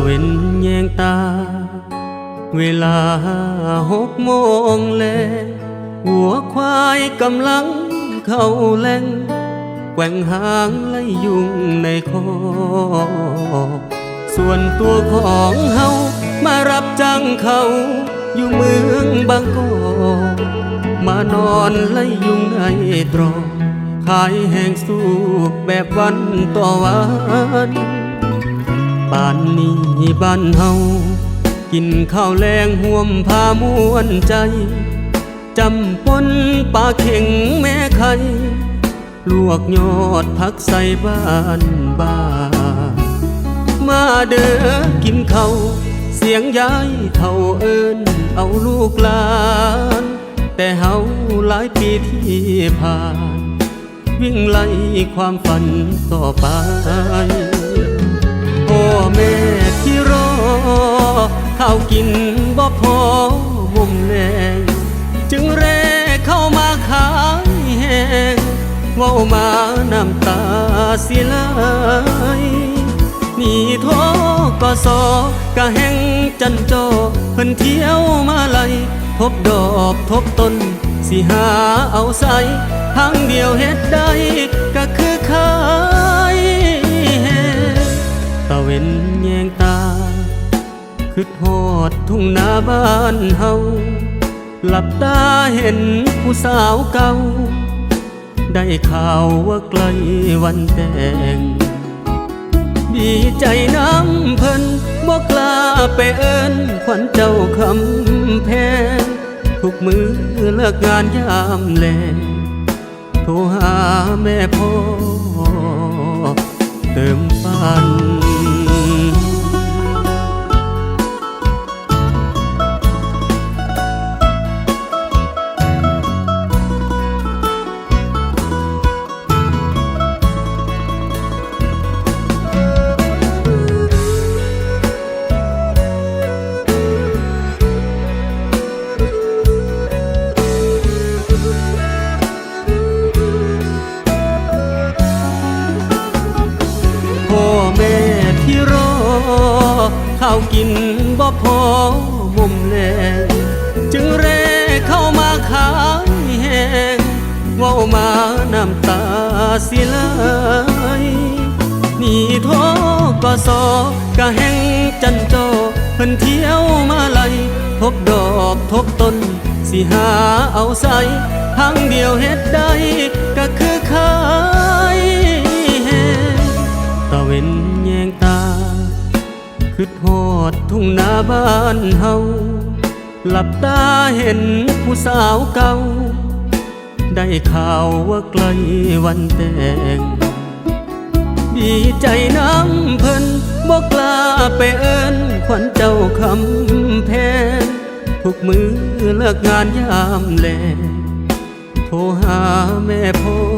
เวนแยงตา เวลาหกโมงแลงหัวควายกำลังเข้าแลงแกว่งหางไล่ยุงในคอ ส่วนตัวของเฮามารับจ้างเขา อยู่เมืองบางกอกมานอนไล่ยุงในตรอกขายแห้งสูบแบบวันต่อวัน บ้านนี้บ้านเฮากินข้าวแรงห่วมพามวนใจจำปนปลาเข่งแม่ไข่ลวกยอดผักใส่บ้านบ้านมาเด้อกินข้าวเสียงยายเท่าเอินเอาลูกหลาน แต่เฮาหลายปีที่ผ่าน วิ่งไล่ความฝันต่อไป พ่อแม่ที่รอ ข้าวกินบ่พอมุมแรงจึงแรเข้ามาขายแหงเว้ามาน้ำตาสิไหลนี่โทก็สอกะแห่งจันจอเพิ่นเที่ยวมาไลยทบดอกทบต้น สิหาเอาใส่ทางเดียวเฮ็ดได้ก็คือขาะเวนแยงตาคือทอดทุ่งนาบ้านเฮาหลับตาเห็นผู้สาวเก่า ได้ข่าวว่าใกล้วันแต่ง ดีใจน้ำเพิ่นบอกลาไปเอิ้นขวัญเจ้าคำแพงทุกมือเลิกงานยามแลงโทรหาแม่พ่อเติมฝันาวกินบ่พอมุมแลงจึงเรเข้ามาขายแหงเว้ามาน้ำตาสิไหลนี่โทก็สอกะแห่งจันจอเพิ่นเที่ยวมาไลยทบดอกทบต้น สิหาเอาใส่ทางเดียวเฮ็ดได้ก็คือขายแหงตะเวน คือทอดทุ่งนาบ้านเฮาหลับตาเห็นผู้สาวเก่า ได้ข่าวว่าใกล้วันแต่ง ดีใจน้ำเพิ่นบอกลาไปเอิ้นขวัญเจ้าคำแพงทุกมือเลิกงานยามแลงโทรหาแม่พ่อ